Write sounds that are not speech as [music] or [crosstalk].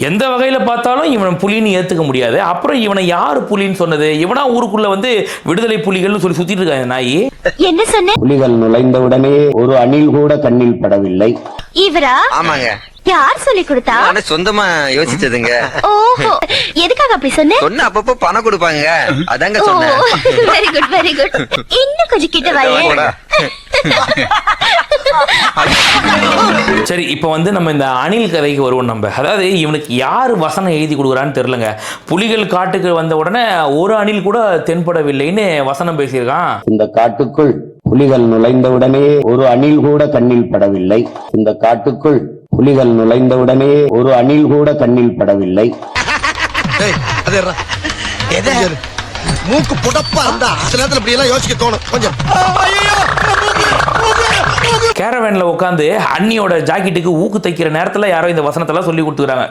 எந்த வகையில பார்த்தாலும் இவன் புலின்னு ஏத்துக்க முடியாது. அப்புறம் இவனை யாரு புலின்னு சொன்னது? இவனா ஊருக்குள்ள வந்து விடுதலை புலிகள்னு சொல்லி சுத்திட்டு இருக்காங்க நாயி? என்ன சொன்ன? புலிகள் நுழைந்தவுடனே ஒரு அணில் கூட கண்ணில் படவில்லை. இவரா? ஆமாங்க. யார் சொல்லி கொடுத்தா? நானே சொந்தமா யோசிச்சதுங்க. ஓஹோ. எதுக்காக அப்படி சொன்ன? சொன்ன அப்பப்போ பணம் கொடுப்பாங்க. அதாங்க சொன்னேன். வெரி குட் வெரி குட் இன்னும் கொஞ்சம் கிட்ட வாயே. [laughs] [laughs] சரி இப்போ வந்து நம்ம இந்த அணில் கதைக்கு வருவோம் நம்ம. அதாவது இவனுக்கு யார் வசனம் எழுதி கொடுக்குறான்னு தெரிலங்க புலிகள் காட்டுக்கு வந்த உடனே ஒரு அணில் கூட தென்படவில்லைன்னு வசனம் பேசியிருக்கான். இந்த காட்டுக்குள் புலிகள் நுழைந்தவுடனே ஒரு அணில் கூட கண்ணில் படவில்லை. இந்த காட்டுக்குள் புலிகள் நுழைந்தவுடனே ஒரு அணில் கூட கண்ணில் படவில்லை. மூக்கு புடப்பா இருந்தா சில நேரத்துல இப்படி எல்லாம் யோசிக்க தோணும். கொஞ்சம். கேரவேனில் உட்காந்து அண்ணியோட ஜாக்கெட்டுக்கு ஊக்கு தைக்கிற நேரத்தில் யாரோ இந்த வசனத்தெல்லாம் சொல்லி கொடுத்துக்கிறாங்க.